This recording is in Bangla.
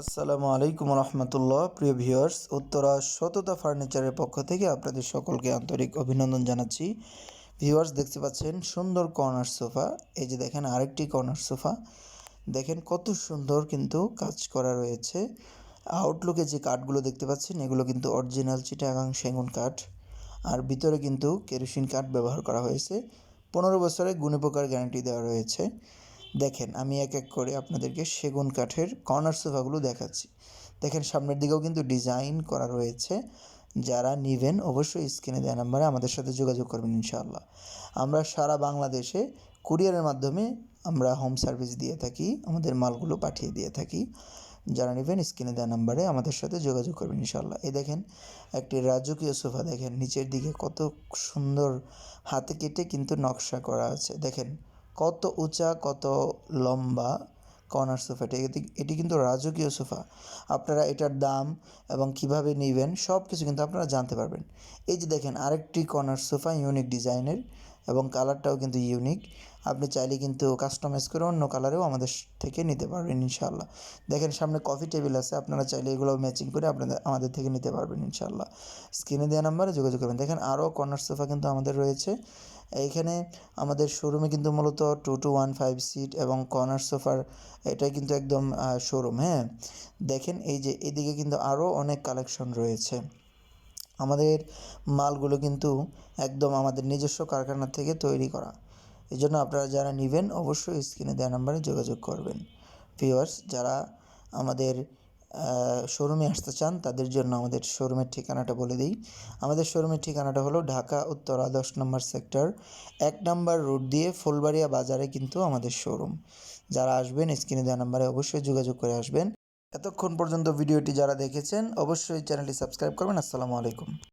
আসসালামু আলাইকুম রহমতুল্লাহ। প্রিয় ভিউয়ার্স, উত্তরা সততা ফার্নিচারের পক্ষ থেকে আপনাদের সকলকে আন্তরিক অভিনন্দন জানাচ্ছি। ভিউয়ার্স, দেখতে পাচ্ছেন সুন্দর কর্নার সোফা। এই যে দেখেন, আরেকটি কর্নার সোফা। দেখেন কত সুন্দর কিন্তু কাজ করা রয়েছে। আউটলুকে যে কাঠগুলো দেখতে পাচ্ছেন, এগুলো কিন্তু অরিজিনাল চিটাগাং সেগুন কাঠ। আর ভিতরে কিন্তু কেরোসিন কাঠ ব্যবহার করা হয়েছে। পনেরো বছরের গুণপোকার গ্যারান্টি দেওয়া রয়েছে। দেখেন, আমি এক এক করে আপনাদেরকে সেগুন কাঠের কর্নার সোফাগুলো দেখাচ্ছি। দেখেন, সামনের দিকেও কিন্তু ডিজাইন করা রয়েছে। যারা নিবেন অবশ্যই স্ক্রিনে দেওয়া নাম্বারে আমাদের সাথে যোগাযোগ করবেন ইনশাআল্লাহ। আমরা সারা বাংলাদেশে কুরিয়ারের মাধ্যমে আমরা হোম সার্ভিস দিয়ে থাকি, আমাদের মালগুলো পাঠিয়ে দিয়ে থাকি। যারা নেবেন স্ক্রিনে দেওয়া নাম্বারে আমাদের সাথে যোগাযোগ করবেন ইনশাআল্লাহ। এই দেখেন, একটি রাজকীয় সোফা দেখেন, নিচের দিকে কত সুন্দর হাতে কেটে কিন্তু নকশা করা আছে। দেখেন কত উঁচা, কত লম্বা কর্নার সোফা এটি এটি কিন্তু রাজকীয় সোফা আপনারা এটার দাম এবং কীভাবে নেবেন সব কিছু কিন্তু আপনারা জানতে পারবেন। এই যে দেখেন, আরেকটি কর্নার সোফা ইউনিক ডিজাইনের এবং কালারটাও কিন্তু ইউনিক আপনি চাইলে কিন্তু কাস্টমাইজ করে অন্য কালারেও আমাদের থেকে নিতে পারবেন ইনশাল্লাহ দেখেন সামনে কফি টেবিল আছে, আপনারা চাইলে এগুলো ম্যাচিং করে আপনাদের, আমাদের থেকে নিতে পারবেন ইনশাল্লাহ স্ক্রিনে দেওয়া নাম্বারে যোগাযোগ করবেন। দেখেন আরও কর্নার সোফা কিন্তু আমাদের রয়েছে। এইখানে আমাদের শোরুমে কিন্তু মূলত two two one five seat এবং কর্নার সোফার এটাই কিন্তু একদম শোরুম হ্যাঁ? দেখেন এই যে, এদিকে কিন্তু আরও অনেক কালেকশন রয়েছে। আমাদের মালগুলো কিন্তু একদম আমাদের নিজস্ব কারখানা থেকে তৈরি করা। এই জন্য আপনারা যারা নেবেন অবশ্যই স্ক্রিনে দেওয়া নাম্বারে যোগাযোগ করবেন। ভিউয়ার্স, যারা আমাদের শোরুমে আসতে চান, তাদের জন্য আমাদের শোরুমের ঠিকানাটা বলে দিই। আমাদের শোরুমের ঠিকানাটা হলো ঢাকা, উত্তরা, দশ নম্বর সেক্টর, এক নম্বর রোড দিয়ে ফুলবাড়িয়া বাজারে কিন্তু আমাদের শোরুম। যারা আসবেন, স্ক্রিনে দেওয়া নাম্বারে অবশ্যই যোগাযোগ করে আসবেন। এতক্ষণ পর্যন্ত ভিডিওটি যারা দেখেছেন অবশ্যই চ্যানেলটি সাবস্ক্রাইব করবেন। আসসালামু আলাইকুম।